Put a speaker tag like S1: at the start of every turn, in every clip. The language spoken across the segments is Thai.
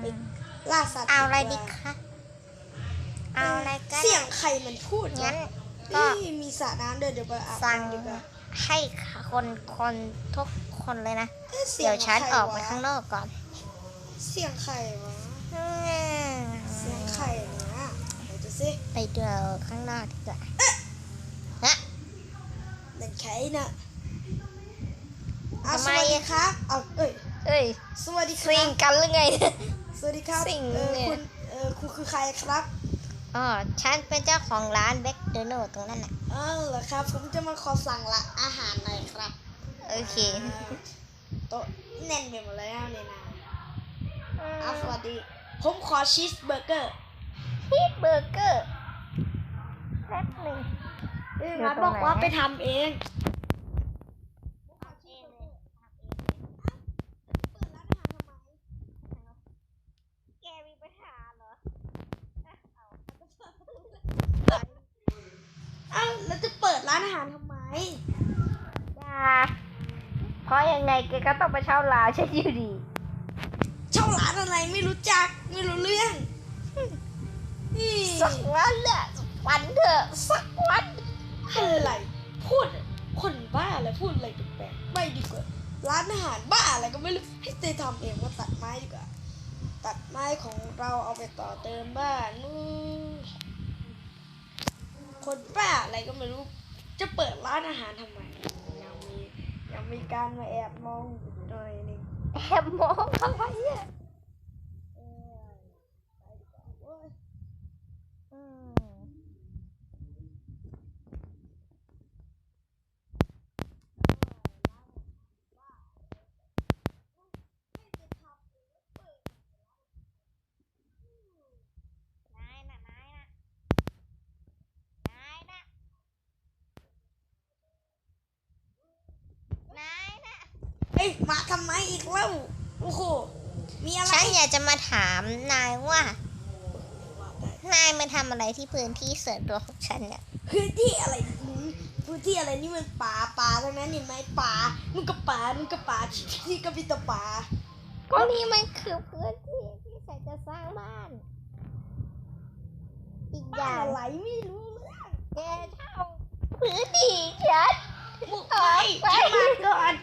S1: ไปล่าสัตว์
S2: เอาอะไร
S1: ก
S2: ดี
S1: ว่า
S2: คะเอาอะไรก็
S1: เสียงใครมันพูดวะ
S2: งั้นก็
S1: นี่มีสระน้ำเดินเดี๋ยวไปอาบ
S2: สั่ง
S1: น้ำดีกว่า
S2: ให้คนคนทุกคนเลยนะ
S1: เอ๊ะสี
S2: เดี๋
S1: ง
S2: ยวฉัน
S1: ใคร
S2: ออกไป
S1: วะ
S2: ข้างนอกก่อน
S1: เสียงใครวะเสียงใครเนี่ยเดี๋ยวจะสิ
S2: ไปดูข้างนอกดีกว่าฮะ
S1: นั่นใครน่ะอะ
S2: ทำ
S1: ส
S2: ไม
S1: วัสดีครับ เอาเอ้ย
S2: เอ้ย
S1: สวัสดีค
S2: สิ
S1: รั
S2: ง
S1: บ
S2: กันหรือไง
S1: สวัสดีครับ
S2: สิ่ง
S1: เออ
S2: เนี่ย
S1: คุณเออคุณคือใครครับ
S2: อ๋อฉันเป็นเจ้าของร้านเบคเดโนตรงนั้นน่ะ
S1: เออเหรอครับ ผมจะมาขอสั่งละอาหารหน่อยครับ
S2: โอเค
S1: โต๊ะแน่นไปหมดเลยนะเนี่ยนะอะสวัสดี ผมขอชีสเบอร์เกอร์
S2: ชีสเบอร์เกอร์แป๊บหนึ่ง
S1: เออ
S2: อยู่
S1: งัด
S2: ต
S1: บ
S2: ร
S1: องก
S2: ไหน
S1: ว่าไปทำเอง
S2: แกมีปัญหาเหรอ
S1: เอ้าแล้วจะเปิดร้านอา หารทำไม
S2: อย่าเพราะยังไงแกก็ต้องไปเช่าร้านฉันอยู่ดี
S1: เช่าร้านอะไรไม่รู้จักไม่รู้เรื่องนี่
S2: สักวันแหละวันเถอะสักวัน
S1: อะไรพูดอะคนบ้าอะไรพูดอะไรแปลกๆไม่ดีกว่าร้านอาหารบ้าอะไรก็ไม่รู้ให้เตยทำเองว่าตัดไม้ดีกว่า ตัดไม้ของเราเอาไปต่อเติมบ้านนู่นคนบ้าอะไรก็ไม่รู้ จะเปิดร้านอาหารทำไม ยังมียังมีการมาแอบมองอยู่หน่อยนึง
S2: แอบมองทำไมอะ
S1: เออไปดีกว่าเว้ย
S2: อืม นายน่ะนายน่ะนายน่ะนายน่ะ
S1: เอ้ย มาทำไมอีกเล่าโอ้โหมีอะไร
S2: ฉันอยากจะมาถามนายว่า
S1: ว่าได้
S2: นายมาทำอะไรที่พื้นที่ส่วนตัวของฉันเนี่ย
S1: พื้นที่อะไรหืมพื้นที่อะไรนี่มันป่าป่าทั้งนั้นเห็นไหมป่ามึงก็ป่ามึงก็ป่าที่ก็มีแต่ป่า
S2: ก็นี่มันคือพื้นที่ที่ฉันจะสร้างบ้าน อีกอ
S1: บ้า
S2: ย่านง
S1: อะไรไม่รู้เรื่อง
S2: แกเช่าพื้นที่ฉัน
S1: มึง
S2: อ
S1: ไป
S2: อกไป
S1: ฉันมาก่อน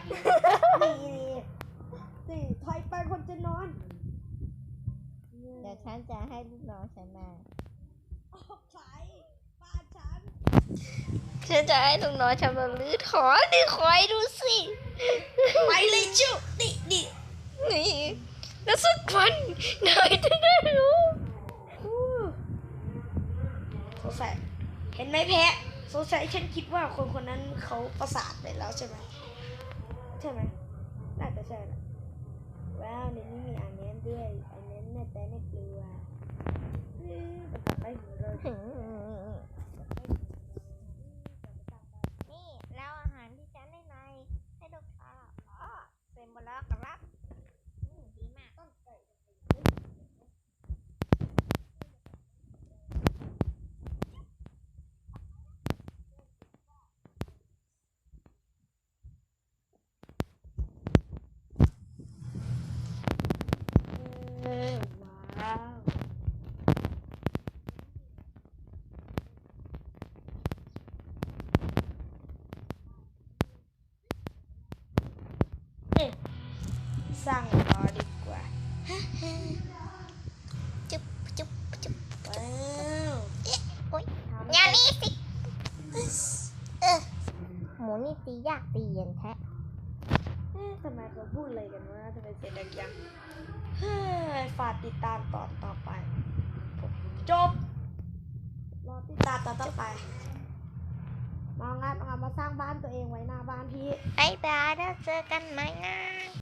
S1: นี่นี่นี่ถอยไป คนจะนอน
S2: เดี๋ยวฉันจะให้ลูกน้องฉันมา
S1: ออกไปบ้านฉัน
S2: ฉันจะให้ลูกน้องฉันมาลื้อถอนนี่คอยดูสิ
S1: ไปเลยจูนี่นี่
S2: นี่แล้วสักวันนายจะได้รู้
S1: สงสัยเห็นไหมแพะสงสัยฉันคิดว่าคนคนนั้นเขาประสาทไปแล้วใช่ไหมใช่ไหมน่าจะใช่แหละ ว้าวในนี้มีอันนเน้นด้วยอันนเน้นแน่แต่ไม่กลัวเอ๊ะมันตัดไปหัวเลย
S2: นี่แล้วอาหารที่ฉันให้นายให้ลูกค้าอ๋อเสร็จหมดแล้วครับอืมดีมาก
S1: เออว้าวเอ๊ะ สร้างต่อดีกว่า
S2: จุ๊บจุ๊บจุ๊บ
S1: ว้าว
S2: เอ๊ะโอ๊ย
S1: ทำ
S2: อย่านี่สิเออหมูนี่ตียากตีเย็นแท้
S1: เอ๊ะทำไมเขาพูดอะไรกันวะทำไมเสียงดังยังเฮ้ยฝากติดตามตอนต่อไปผมจบ รอติดตามตอนต่อไปมางานงานมาสร้างบ้านตัวเองไว้หน้าบ้านพี่
S2: บายบายแล้วเจอกันไหมนะ